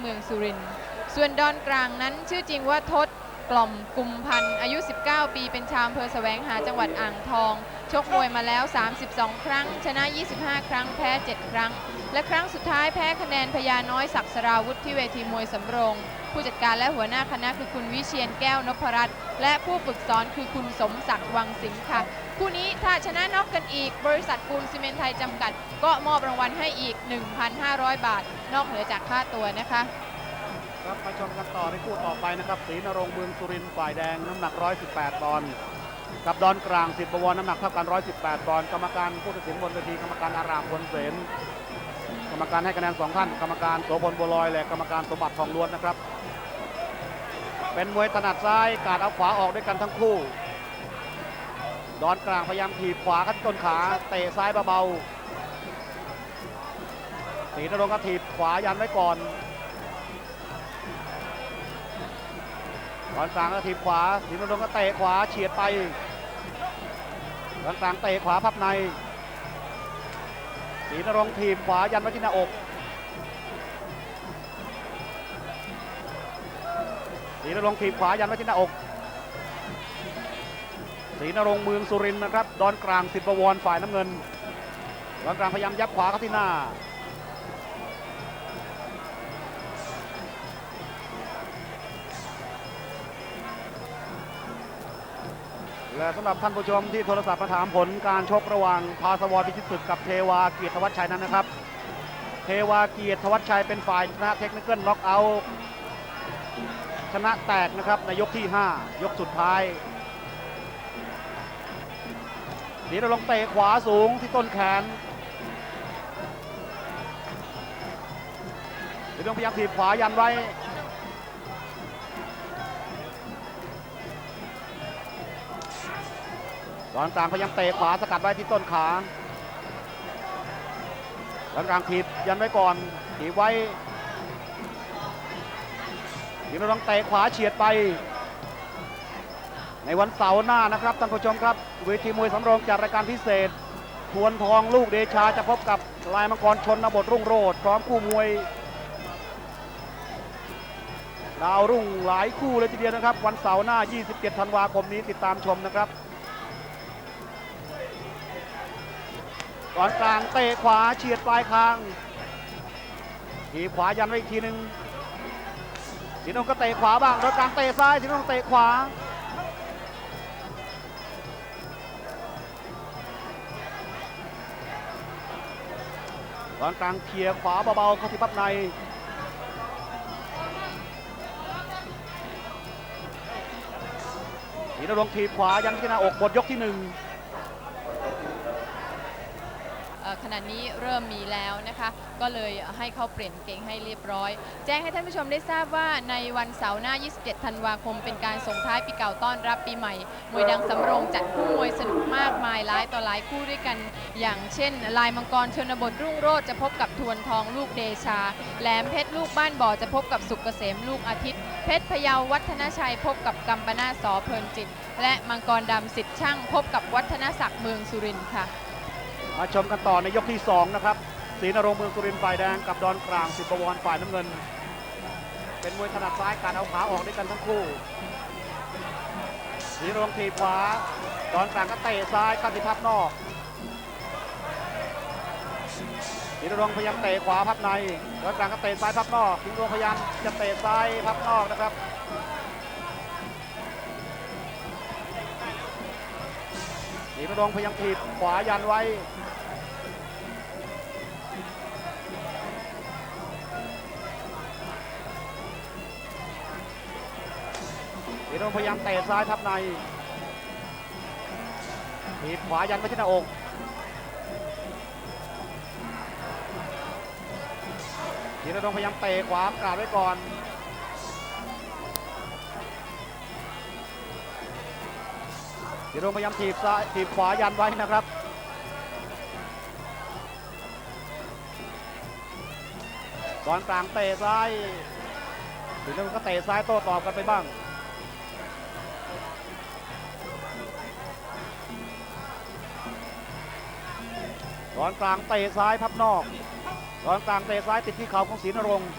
เมืองสุรินทร์ส่วนดอนกลางนั้นชื่อจริงว่าทศกล่อมกุมพันธ์อายุ 19 ปี เป็นชาวอำเภอแสวงหาจังหวัดอ่างทอง ชกมวยมาแล้ว 32 ครั้ง ชนะ 25 ครั้ง แพ้ 7 ครั้ง และครั้งสุดท้ายแพ้คะแนนพญาน้อยศักสราวุธที่เวทีมวยสำโรง ผู้จัดการและหัวหน้าคณะคือคุณวิเชียนแก้วนพรัตน์และผู้ฝึกสอนคือคุณสมศักดิ์วังสิงห์ค่ะ คู่นี้ถ้าชนะน็อกกันอีก บริษัทปูนซีเมนไทยจำกัด ก็มอบรางวัลให้อีก 1,500 บาท นอกเหนือจากค่าตัวนะคะครับมาชมกันต่อในคู่ต่อไปนะครับศรีนรงค์เมืองสุรินทร์ฝ่ายแดงน้ำหนัก 118 ปอนด์กับดอนกลางสิบประวรน้ำหนักเท่ากัน 118 ปอนด์กรรมการผู้ตัดสินบนเวทีกรรมการอารามพลเสนกรรมการให้คะแนนสองท่าน กรรมการโสพลบัวลอยและกรรมการสมบัติทองล้วนนะครับ เป็นมวยถนัดซ้ายการเอาขวาออกด้วยกันทั้งคู่ ดอนกลางพยายามถีบขวาขึ้นต้นขาเตะซ้ายเบาๆศรีนรงค์ก็ถีบขวายันไว้ก่อนตอนกลางก็ทีบขวาศรีนรงค์ก็เตะขวาเฉียดไปตอนกลางเตะขวาพับในศรีนรงค์ทีบขวายันไว้ที่หน้าอก ศรีนรงค์ทีบขวายันไว้ที่หน้าอกศรีนรงค์เมืองสุรินทร์นะครับดอนกลางสิบประวรฝ่ายน้ำเงินดอนกลางพยายามยับขวาเข้าที่หน้าและสำหรับท่านผู้ชมที่โทรศัพท์มาถามผลการชกระหว่างพาสวรพิชิตศึกกับเทวาเกียรติวัชชัยนั้นนะครับ เทวาเกียรติวัชชัยเป็นฝ่ายชนะเทคนิคเกิลน็อกเอาท์ ชนะแตกนะครับในยกที่ 5 ยกสุดท้ายเดี๋ยวเราลงเตะขวาสูงที่ต้นแขนเดี๋ยวลงพยายามถีบขวายันไว้ตอนกลางพยายามเตะขวาสกัดไว้ที่ต้นขาตอนกลางถีบยันไว้ก่อนถีบไว้ ทีเราต้องเตะขวาเฉียดไป ในวันเสาร์หน้านะครับท่านผู้ชมครับเวทีมวยสำรองจัดรายการพิเศษทวนทองลูกเดชาจะพบกับลายมังกรชนนบทรุ่งโรดพร้อมคู่มวย ดาวรุ่งหลายคู่เลยทีเดียวนะครับ วันเสาร์หน้า 27 ธันวาคมนี้ติดตามชมนะครับก่อนกลางเตะขวาเฉียดปลายคางทีขวายันไว้อีกทีหนึ่ง สีนงก็เตะขวาบ้างโดยกลางเตะซ้ายสีนงเตะขวาก่อนกลางเคลียร์ขวาเบาๆเข้าที่พับในสีนรงค์ทีบขวายันที่หน้าอกหมดยกที่หนึ่ง เอ่อ ขณะนี้เริ่มมีแล้วนะคะ ก็เลยให้เขาเปลี่ยนเกงให้เรียบร้อย แจ้งให้ท่านผู้ชมได้ทราบว่าในวันเสาร์หน้า 27 ธันวาคม เป็นการส่งท้ายปีเก่าต้อนรับปีใหม่ มวยดังสำโรงจัดคู่มวยสนุกมากมายหลายต่อหลายคู่ด้วยกัน อย่างเช่น ลายมังกรชนบทรุ่งโรจน์จะพบกับทวนทองลูกเดชา แหลมเพชรลูกบ้านบ่อจะพบกับสุกเกษมลูกอาทิตย์ เพชรพยาวัฒนชัยพบกับกัมปนาสอเพลินจิต และมังกรดำสิทธิ์ช่างพบกับวัฒนศักดิ์เมืองสุรินทร์ค่ะ มาชมกันต่อในยกที่ 2 นะครับศรีนรงเมืองสุรินทร์ฝ่ายแดงกับดอนกลางสิบประวรฝ่ายน้ำเงิน เป็นมวยถนัดซ้ายการเอาขาออกด้วยกันทั้งคู่ศรีนรงค์ทีบขวาดอนกลางก็เตะซ้ายเข้าที่พับนอกศรีนรงพยายามเตะขวาพับในดอนกลางก็เตะซ้ายพับนอกศรีนรงพยายามจะเตะซ้ายพับนอกนะครับศรีนรงพยายามถีบขวายันไว้ ศรีนรงค์พยายามเตะซ้ายทับในถีบขวายันไปที่หน้าอกศรีนรงค์พยายามเตะขวากาดไว้ก่อนศรีนรงค์พยายามถีบซ้ายถีบขวายันไว้นะครับตอนกลางเตะซ้ายศรีนรงค์ก็เตะซ้ายโต้ตอบกันไปบ้าง ร้อนกลางเตะซ้ายพับนอกร้อนกลางเตะซ้ายติดที่เข่าของศรีนรงค์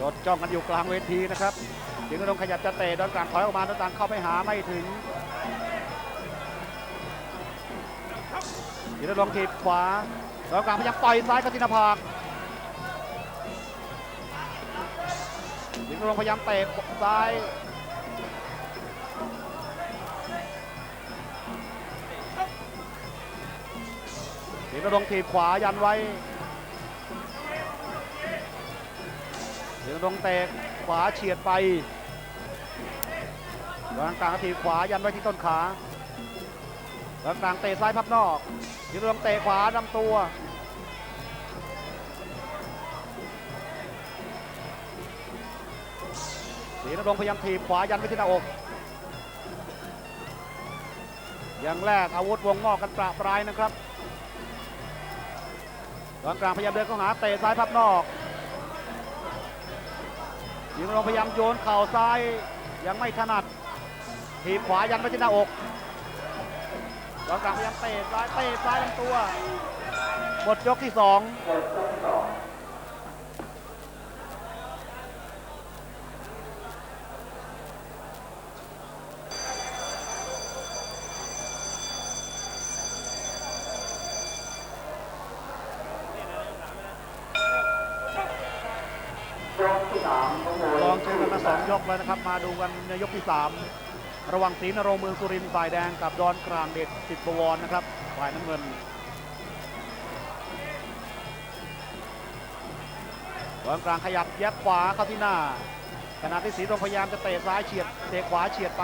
จดจ้องกันอยู่กลางเวทีนะครับศรีนรงค์ขยับจะเตะดอนกลางถอยออกมาดอนกลางเข้าไปหาไม่ถึงศรีนรงค์ถีบขวาดอนกลางพยายามต่อยซ้ายกตินาภาก สิงห์นรงพยายามเตะซ้ายสิงห์นรงถีบขวายันไว้สิงห์นรงเตะขวาเฉียดไปกลางกลางถีบขวายันไว้ที่ต้นขากลางกลางเตะซ้ายพับนอกสิงห์นรงเตะขวานำตัว สิงห์นรงพยายามถีบขวายันไว้ที่หน้าอกอย่างแรกอาวุธวงนอกกันประปรายนะครับตอนกลางพยายามเดินเข้าหาเตะซ้ายพับนอกยิงลงพยายามโยนเข่าซ้ายยังไม่ถนัดถีบขวายันไปที่หน้าอกตอนกลางพยายามเตะซ้ายเตะซ้ายลำตัวหมดยกที่สอง แล้วนะครับ มาดูกันในยกที่สามระหว่างศรีนรงเมืองสุรินทร์ฝ่ายแดงกับดอนกลางเด็ดสิทธิ์บวรนะครับ ฝ่ายน้ำเงินตอนกลางขยับแยบขวาเข้าที่หน้า ขณะที่ศรีนรงพยายามจะเตะซ้ายเฉียดเตะขวาเฉียดไป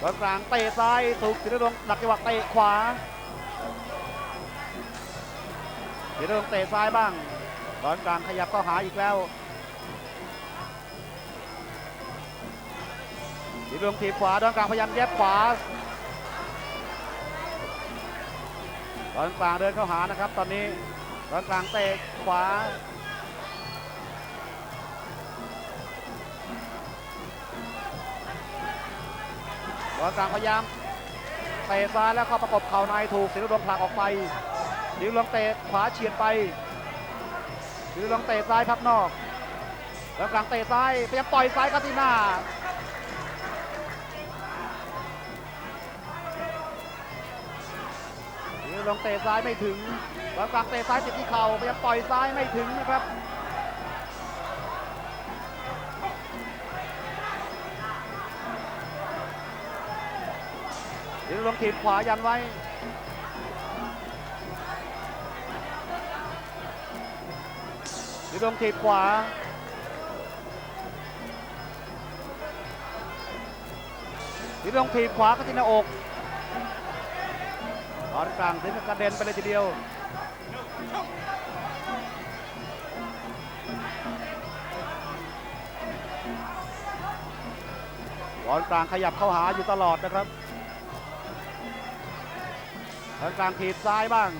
ตอนกลางเตะซ้ายถูกศรีนรงค์ดักจังหวะเตะขวาศรีนรงเตะซ้ายบ้างตอนกลางขยับเข้าหาอีกแล้ว ศรีรงค์ถีบขวาตอนกลางพยายามแยบขวาตอนกลางเดินเข้าหานะครับ ตอนนี้ตอนกลางเตะขวาตอนกลางพยายามเตะซ้ายแล้วเข้าประกบเข่าในถูกศิลดงผลักออกไปศิลดงเตะขวาเฉียดไปศิลดงเตะซ้ายพับนอกตอนกลางเตะซ้ายพยายามต่อยซ้ายเข้าที่หน้า นี่ลงเตะซ้ายไม่ถึงตอนกลางเตะซ้ายติดที่เข่าพยายามต่อยซ้ายไม่ถึงนะครับเดี๋ยวลงถีบขวายันไว้เดี๋ยวลงถีบขวาดี๋ยวลงถีบขวาก็ที่หน้าอก ตอนกลางถึงกับกระเด็นไปเลยทีเดียวตอนกลางขยับเข้าหาอยู่ตลอดนะครับตอนกลางถีบซ้ายบ้าง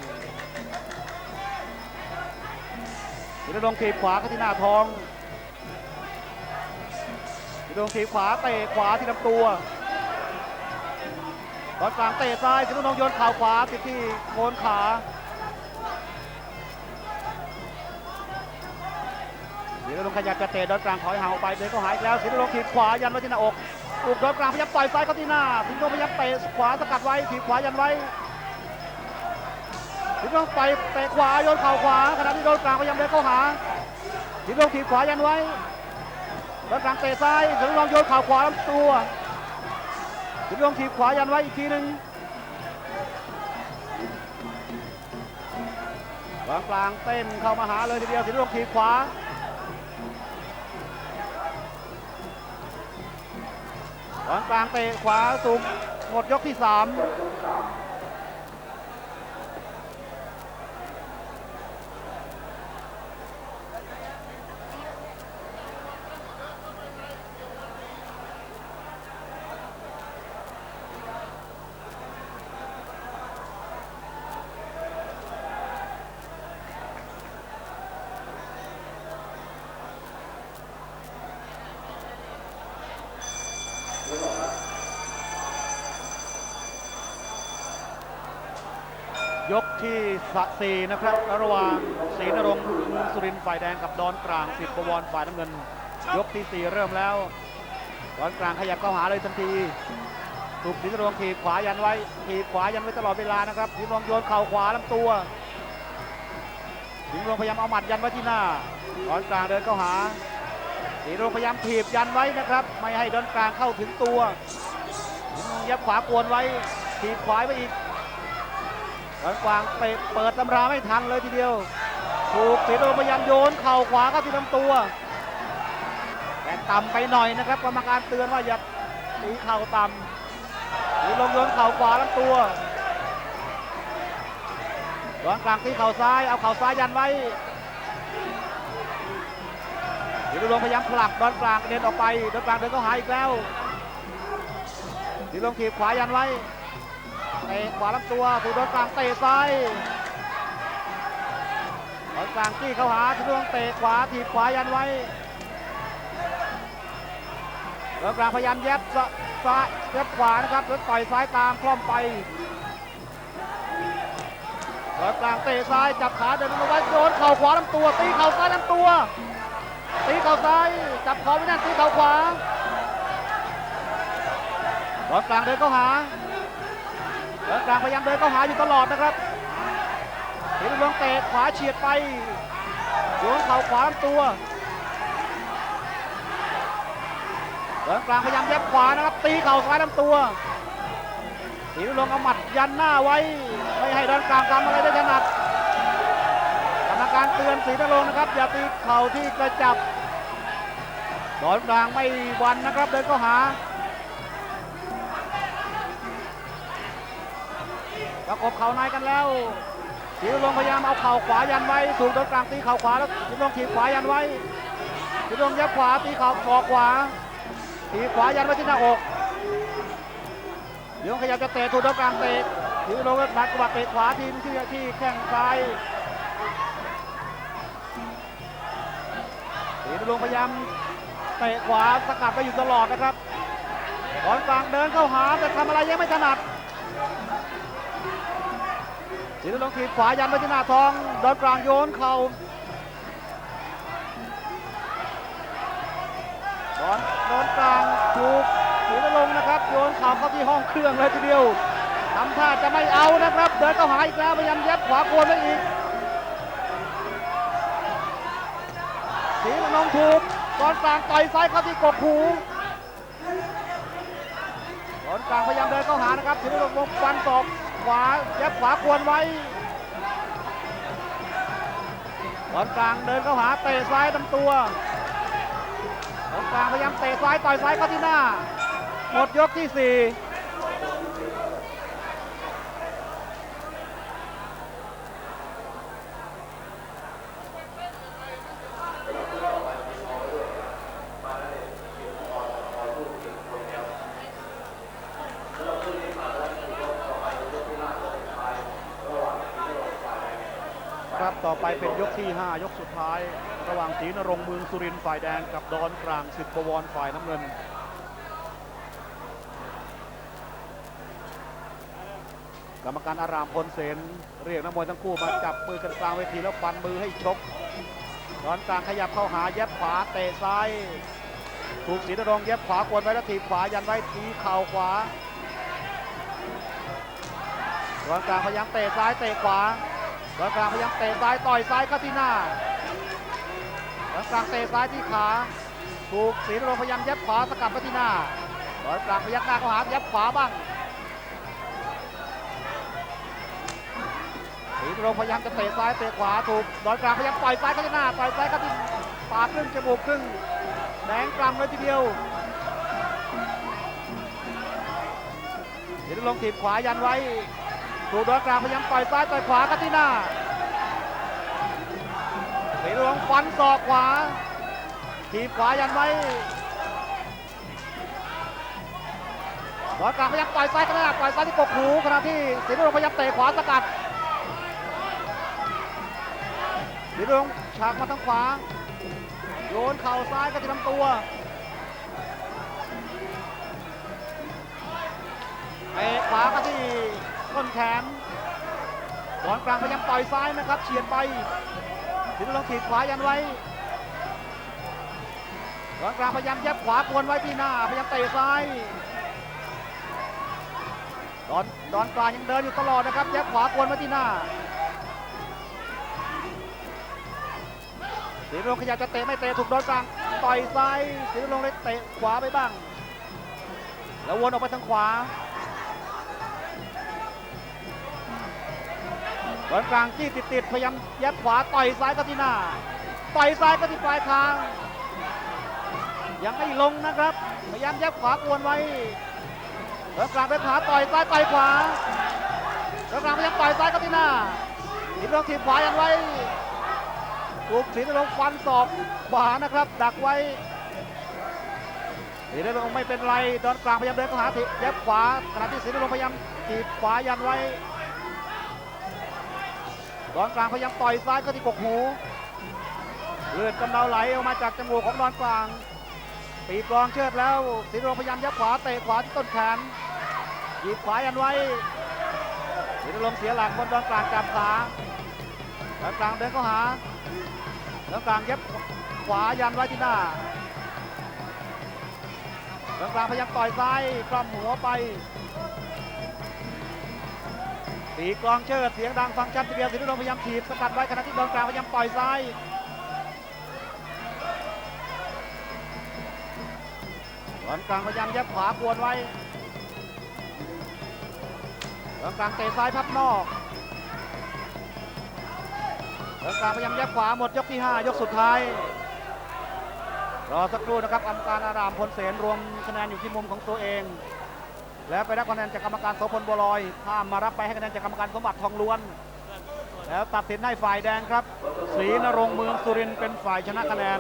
ธีรดงถีบขวาเข้าที่หน้าท้องธีรดงถีบขวาเตะขวาที่ลำตัว ตอนกลางเตะซ้ายสิงห์นงโยนข่าวขวาติดที่โคนขาสิงห์นงขยับจะเตะดอนกลางถอยห่างออกไปเดินเข้าหายแล้วสิงห์นงถีบขวายันไว้ที่หน้าอกถูกดอนกลางพยายามต่อยซ้ายเข้าที่หน้าสิงห์นงพยายามเตะขวาสกัดไว้ถีบขวายันไว้สิงห์นงไปเตะขวาโยนข่าวขวาขณะที่ดอนกลางพยายามเดินเข้าหาสิงห์นงถีบขวายันไว้ดอนกลางเตะซ้ายสิงห์นงโยนข่าวขวาลำตัว สิงถีบขวายันไว้อีกทีหนึ่งกลางกลางเต้นเข้ามาหาเลยทีเดียวสิงห์นงถีบขวาวางกลางเตะขวาสูงหมดยกที่สาม ยกที่สี่นะครับ ระหว่างศรีนรงค์สุรินฝ่ายแดงกับดอนกลางสิทธิ์บวรฝ่ายน้ำเงิน ยกที่สี่เริ่มแล้ว ดอนกลางขยับเข้าหาเลยทันทีถูกศรีนรงค์ถีบขวายันไว้ถีบขวายันไว้ตลอดเวลานะครับศรีนรงค์โยนเข่าขวาลำตัวศรีนรงค์พยายามเอาหมัดยันไว้ที่หน้าดอนกลางเดินเข้าหาศรีนรงค์พยายามถีบยันไว้นะครับ ไม่ให้ดอนกลางเข้าถึงตัวสีนรงค์ยับขวากวนไว้ถีบขวาไปอีก ดอนกลางเตะเปิดตำราไม่ทันเลยทีเดียว ถูกศรีนรงพยายามโยนเข่าขวาเข้าที่ลำตัว แต่ต่ำไปหน่อยนะครับกรรมการเตือนว่าอย่าตีเข่าต่ำหรือลงโยนเข่าขวาลำตัวดอนกลางตีเข่าซ้าย เอาเข่าซ้ายยันไว้หรือลงพยายามผลักดอนกลางกระเด็นออกไปดอนกลางเดินเข้าหาอีกแล้วหรือลงถีบขวายันไว้ ตะขวาลำตัวถูกดนกลางเตะซ้ายดอนกลางจี้เข้าหาที่ลงเตะขวาถีบขวายันไว้เริ่มกลางพยายามแยบซะซ้ายแยบขวานะครับแล้วต่อยซ้ายตามคล่อมไปเริ่มกลางเตะซ้ายจับขาเดินมาไว้โยนเข่าขวาลำตัว ตีเข่าซ้ายลำตัวตีเข่าซ้ายจับคอไว้นั่นตีเข่าขวาเริ่มกลางเดินเข้าหา เริ่มกลางพยายามเดินเข้าหาอยู่ตลอดนะครับเห็นลวงเตะขวาเฉียดไปโยนเข่าขวาลำตัวเดินกลางพยายามแยบขวานะครับ ตีเข่าซ้ายลำตัวสีลงเอาหมัดยันหน้าไว้ ไม่ให้เดินกลางทำอะไรได้ถนัดกรรมการเตือนสีนรงนะครับ อย่าตีเข่าที่กระจับดอนกลางไม่วันนะครับ เดินเข้าหา ประกบเข่าในกันแล้วสีลงพยายามเอาเข่าขวายันไว้ถูกดอนกลางตีเข่าขวาแล้วสีลงถีบขวายันไว้สีลงยับขวาตีเข่าศอกขวาทีขวายันไว้ที่หน้าอกเดี๋ยวขยับจะเตะถูกดอกกลางเตะถือลงแล้วดักกระบะเตะขวาทีมที่ที่แข้งซ้ายถีลงพยายามเตะขวาสกัดไปอยู่ตลอดนะครับบอลกลางเดินเข้าหาแต่ทำอะไรยังไม่ถนัด ถีลงถีบขวายันไว้ที่หน้าท้องดอนกลางโยนเข่าโดนโดนกลางถูกสีนรงค์นะครับโยนเข่าเข้าที่ห้องเครื่องเลยทีเดียวทำท่าจะไม่เอานะครับ เดินเข้าหาอีกแล้วพยายามยับขวาโกนไว้อีกสีนรงค์ถูกโดนกลางต่อยซ้ายเข้าที่กกหูโดนกลางพยายามเดินเข้าหานะครับสีนรงควงฟันศอก ขวายับขวาควนไว้บอลกลางเดินเข้าหาเตะซ้ายลำตัวบอลกลางพยายามเตะซ้ายต่อยซ้ายเข้าที่หน้า หมดยกที่สี่ ไปเป็นยกที่ 5 ยกสุดท้าย ระหว่างศรีนรงเมืองสุรินฝ่ายแดงกับดอนกลางสิทธิ์บวรฝ่ายน้ำเงิน กรรมการอารามพลเสนเรียกนักมวยทั้งคู่มาจับมือกันกลางเวทีแล้วฟันมือให้ชกดอนกลางขยับเข้าหาเย็บขวาเตะซ้ายถูกศรีนรงค์เย็บขวากวนไว้แล้วถีบขวายันไว้ทีเข่าขวาดอนกลางพยายามเตะซ้ายเตะขวา ดอนกลางพยายามเตะซ้ายต่อยซ้ายเข้าที่หน้าดอนกลางเตะซ้ายที่ขาถูกศรีนรงพยายามย็บขวาสกัดไปที่หน้าดอนกลางพยักหน้าเข้าหาย็บขวาบ้างศรีนรงพยายามจะเตะซ้ายเตะขวาถูกดอนกลางพยายามต่อยซ้ายเข้าที่หน้าต่อยซ้ายเข้าที่ปากครึ่งจมูกครึ่งแดงกลำเลยทีเดียวศรีนรงถีบขวายันไว้ ถูดอกลางพยายามต่อยซ้ายต่อยขวากันที่หน้าศรีนรงฟันศอกขวา ทีขวายันไว้ดอกลางพยายามต่อยซ้ายกันหน้าต่อยซ้ายที่กกหูขณะที่ศรีนรงพยายามเตะขวาสกัดศรีนรงฉากมาทางขวาโยนเข่าซ้ายก็ที่ลำตัวเตะขวาก็ที่ ต้นแขนดอนกลางพยายามต่อยซ้ายนะครับเฉียดไปสินลงถีบขวายันไว้ดอนกลางพยายามแยบขวากวนไว้ที่หน้าพยายามเตะซ้ายดอนดอนกลางยังเดินอยู่ตลอดนะครับแยบขวากวนไว้ที่หน้าสินลงขยับจะเตะไม่เตะถูกดอนกลางต่อยซ้ายสินลงเลยเตะขวาไปบ้าง แล้ววนออกไปทางขวา บอลกลางจี้ติดๆพยายามยัดขวาต่อยซ้ายก็ที่หน้าต่อยซ้ายก็ที่ปลายคางยังไม่ลงนะครับ พยายามยัดขวากวนไว้บอลกลางไปขาต่อยซ้ายต่อยขวาบอลกลางพยายามต่อยซ้ายก็ที่หน้าทีมลงทีมขวายังไว้ถูกสีนรงฟันศอกขวานะครับ ดักไว้สีนรงไม่เป็นไร ดอนกลางพยายามเดินเข้าหาทียับขวาขณะที่สีนรงพยายามจีบขวายันไว้ ดอนกลางพยายามต่อยซ้ายก็ที่กกหู เลือดกำเดาไหลออกมาจากจมูกของดอนกลาง ปีกรองเชิดแล้วสิโรพยายามยับขวาเตะขวาที่ต้นแขนหยิบขวายันไว้สิโรลมเสียหลักบนดอนกลางจับขาดอนกลางเดินเข้าหาดอนกลางยับขวายันไว้ที่หน้าดอนกลางพยายามต่อยซ้ายกล้อมหัวไป ตีกลองเชิดเสียงดังฟังชัดทีเดียวสิริรงพยายามถีบสกัดไว้ขณะที่ดอนกลางพยายามต่อยซ้ายดอนกลางพยายามยับขวากวนไว้ดอนกลางเตะซ้ายพับนอกดอนกลางพยายามยับขวาหมดยกที่ 5 ยกสุดท้ายรอสักครู่นะครับกรรมการอารามพลเสนรวมคะแนนอยู่ที่มุมของตัวเอง แล้วไปรับคะแนนจากกรรมการโสพลบัวลอยข้ามมารับไปให้คะแนนจากกรรมการสมบัติทองล้วน แล้วตัดสินให้ฝ่ายแดงครับศรีนรงเมืองสุรินเป็นฝ่ายชนะคะแนน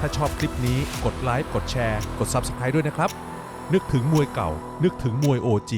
ถ้าชอบคลิปนี้กดไลค์กดแชร์ กด Subscribe ด้วยนะครับ นึกถึงมวยเก่า นึกถึงมวย OG